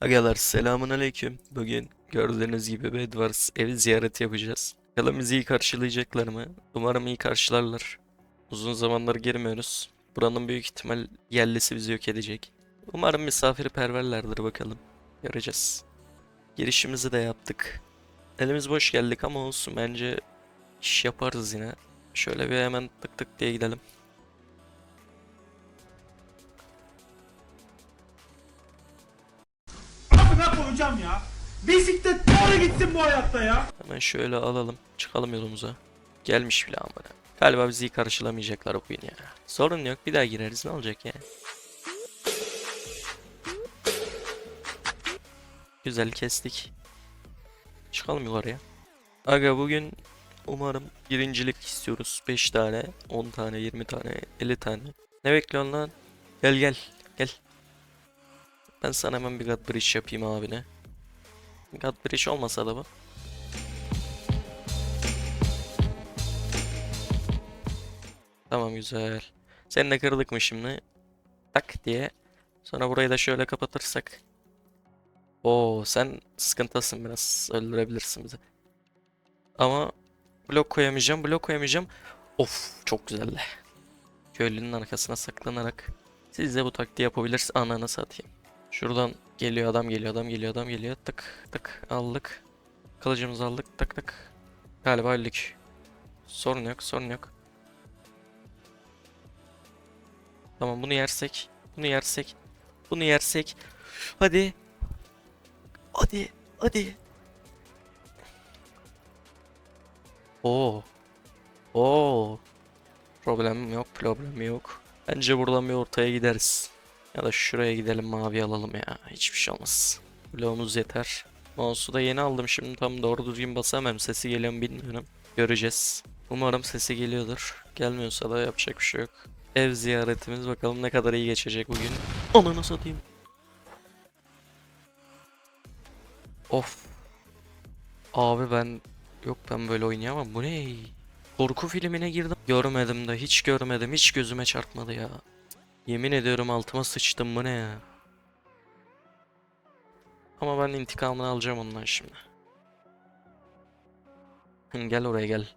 Agalar selamun aleyküm. Bugün gördüğünüz gibi Bedwars evi ziyareti yapacağız. Bakalım bizi iyi karşılayacaklar mı? Umarım iyi karşılarlar. Uzun zamanlar girmiyoruz. Buranın büyük ihtimal yerlisi bizi yok edecek. Umarım misafirperverlerdir bakalım. Göreceğiz. Girişimizi de yaptık. Elimiz boş geldik ama olsun bence iş yaparız yine. Şöyle bir hemen tık tık diye gidelim. Koyacağım ya. Bisiklet doğru gitsin bu hayatta ya. Hemen şöyle alalım. Çıkalım yolumuza. Gelmiş bile amına. Galiba bizi karşılamayacaklar bugün ya. Sorun yok. Bir daha gireriz. Ne olacak ya? Güzel kestik. Çıkalım yukarıya. Aga bugün umarım birincilik istiyoruz. 5 tane, 10 tane, 20 tane, 50 tane. Ne bekliyorsun lan? Gel gel. Gel. Ben sana hemen bir God Bridge yapayım abine. God Bridge olmasa bu. Tamam güzel. Seni de kırdık mı şimdi? Tak diye. Sonra burayı da şöyle kapatırsak. Oo sen sıkıntısın biraz. Öldürebilirsin bizi. Ama blok koyamayacağım. Blok koyamayacağım. Of çok güzeldi. Köylünün arkasına saklanarak. Siz de bu taktiği yapabilirsiniz. Ananı satayım. Şuradan geliyor adam geliyor adam geliyor adam geliyor. Tık tık aldık. Kılıcımızı aldık. Tık tık. Galiba öldük. Sorun yok sorun yok. Tamam bunu yersek. Bunu yersek. Bunu yersek. Hadi. Hadi. Hadi. Oo. Oo. Problem yok, problem yok. Bence buradan bir ortaya gideriz. Ya da şuraya gidelim mavi alalım ya. Hiçbir şey olmaz. Bloğumuz yeter. Mouse'u da yeni aldım şimdi tam doğru düzgün basamam. Sesi geliyor mu bilmiyorum. Göreceğiz. Umarım sesi geliyordur. Gelmiyorsa da yapacak bir şey yok. Ev ziyaretimiz bakalım ne kadar iyi geçecek bugün. Ananı satayım. Of. Abi ben yok ben böyle oynayamam. Bu ne? Korku filmine girdim. Görmedim de hiç görmedim. Hiç gözüme çarpmadı ya. Yemin ediyorum altıma sıçtım bu ne ya? Ama ben intikamını alacağım ondan şimdi. Gel oraya gel.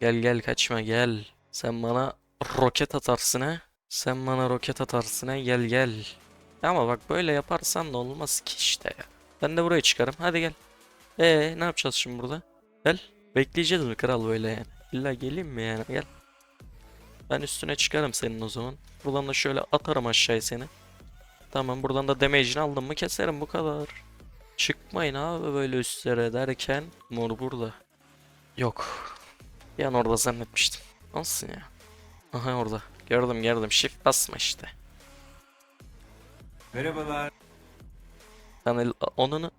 Gel gel kaçma gel. Sen bana roket atarsın ha. Sen bana roket atarsın ha gel gel. Ama bak böyle yaparsan da olmaz ki işte ya. Ben de buraya çıkarım hadi gel. Ee ne yapacağız şimdi burada? Gel. Bekleyeceğiz mi kral böyle yani? İlla geleyim mi yani gel. Ben üstüne çıkarım senin o zaman. Buradan da şöyle atarım aşağıya seni. Tamam buradan da damage'ini aldım mı keserim bu kadar. Çıkmayın abi böyle üstlere derken mor burada. Yok. An orada zannetmiştim. Olsun ya. Aha orada. Gördüm gördüm. Shift basma işte. Merhabalar. Ben el- onunu...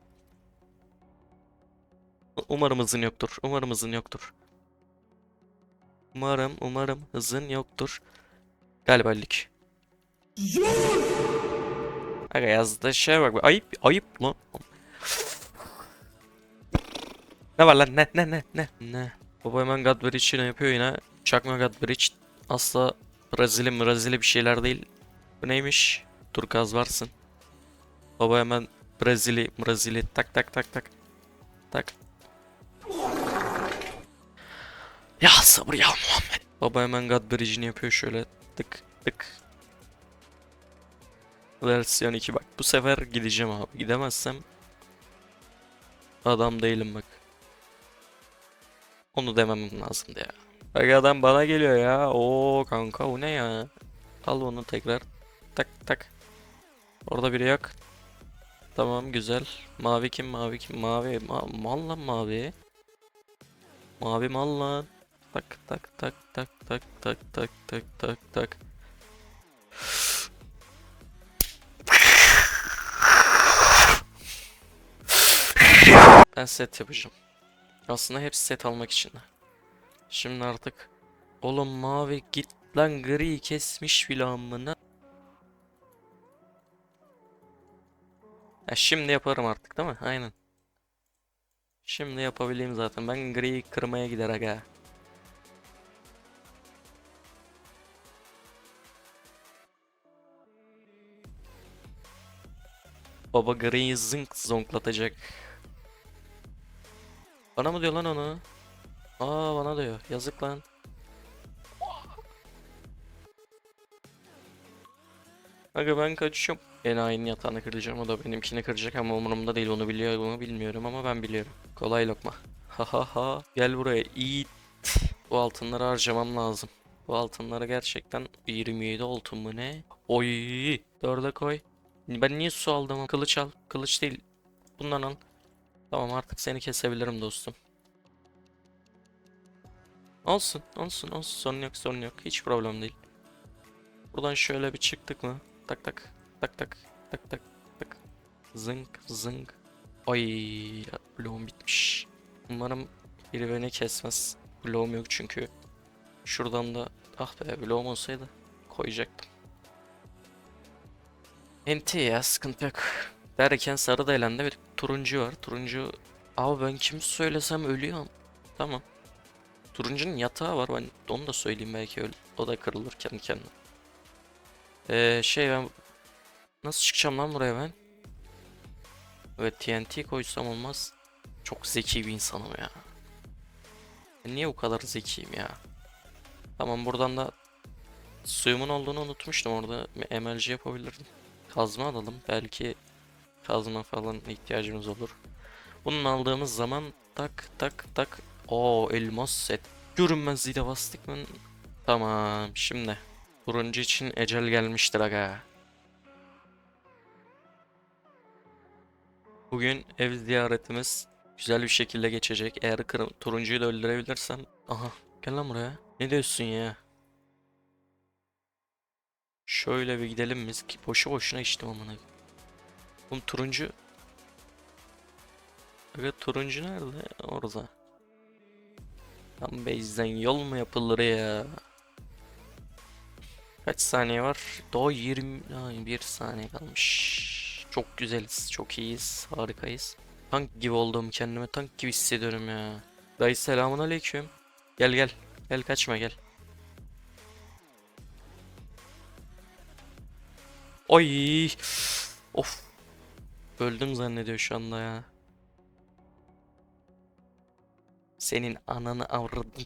Umarım hızın yoktur. Umarım hızın yoktur. Umarım, umarım hızın yoktur. Galiba lig. Aga yazdığı şeye bak. Ayıp, ayıp lan. Ne var lan? Ne, ne, ne, ne, ne? Baba hemen God Bridge'ini yapıyor yine. Çakma God Bridge. Asla Brezilya Brezilya bir şeyler değil. Bu neymiş? Turkaz varsın. Baba hemen Brezilya Brezilya tak tak tak tak. Tak. Ya sabır ya Muhammed. Baba hemen God Bridge'ini yapıyor şöyle. Tık tık. Versiyon 2 bak. Bu sefer gideceğim abi. Gidemezsem adam değilim bak. Onu demem lazımdı ya. Bak adam bana geliyor ya. Oo kanka o ne ya? Al onu tekrar. Tak tak. Orada biri yok. Tamam güzel. Mavi kim? Mavi kim? Mavi. Ma mal lan mavi. Mavi mal lan. Tak tak tak tak tak tak tak tak tak tak. Ben set yapacağım. Aslında hepsi set almak için. Şimdi artık oğlum mavi git lan gri kesmiş bile amına. Ya şimdi yaparım artık değil mi? Aynen. Şimdi yapabileyim zaten. Ben griyi kırmaya gider aga. Baba Green'i zınk zonklatacak. Bana mı diyor lan onu? Aa bana diyor. Yazık lan. Aga ben kaçıyorum. Enayi'nin yatağını kıracağım. O da benimkini kıracak ama umurumda değil. Onu biliyor mu bilmiyorum ama ben biliyorum. Kolay lokma. Ha ha ha. Gel buraya. İyi. Bu altınları harcamam lazım. Bu altınları gerçekten 27 altın mı ne? Oy. Dörde koy. Ben niye su aldım? Kılıç al. Kılıç değil. Bundan al. Tamam artık seni kesebilirim dostum. Olsun, olsun, olsun. Sorun yok, sorun yok. Hiç problem değil. Buradan şöyle bir çıktık mı? Tak tak, tak tak, tak tak, tak. Zınk, zınk. Ay, bloğum bitmiş. Umarım biri beni kesmez. Bloğum yok çünkü. Şuradan da, ah be bloğum olsaydı koyacaktım. NT ya sıkıntı yok. Derken sarı da elendi bir turuncu var. Turuncu Abi ben kim söylesem ölüyorum. Tamam. Turuncunun yatağı var. Ben onu da söyleyeyim belki öyle. O da kırılır kendi kendine. Ee, şey ben nasıl çıkacağım lan buraya ben? Evet TNT koysam olmaz. Çok zeki bir insanım ya. Ben niye bu kadar zekiyim ya? Tamam buradan da suyumun olduğunu unutmuştum orada. MLG yapabilirdim. Kazma alalım. Belki kazma falan ihtiyacımız olur. Bunu aldığımız zaman tak tak tak. O elmas set. Görünmezliği de bastık mı? Tamam şimdi. Turuncu için ecel gelmiştir aga. Bugün ev ziyaretimiz güzel bir şekilde geçecek. Eğer turuncuyu da öldürebilirsem. Aha gel lan buraya. Ne diyorsun ya? Şöyle bir gidelim biz ki boşu boşuna içtim amına. Oğlum turuncu Aga turuncu nerede? Orada. Tam base'den yol mu yapılır ya? Kaç saniye var? Daha 20 Ay, bir saniye kalmış. Çok güzeliz, çok iyiyiz, harikayız. Tank gibi oldum kendime, tank gibi hissediyorum ya. Dayı selamun aleyküm. Gel gel, gel kaçma gel. Oy, of. Öldüm zannediyor şu anda ya. Senin ananı avradın.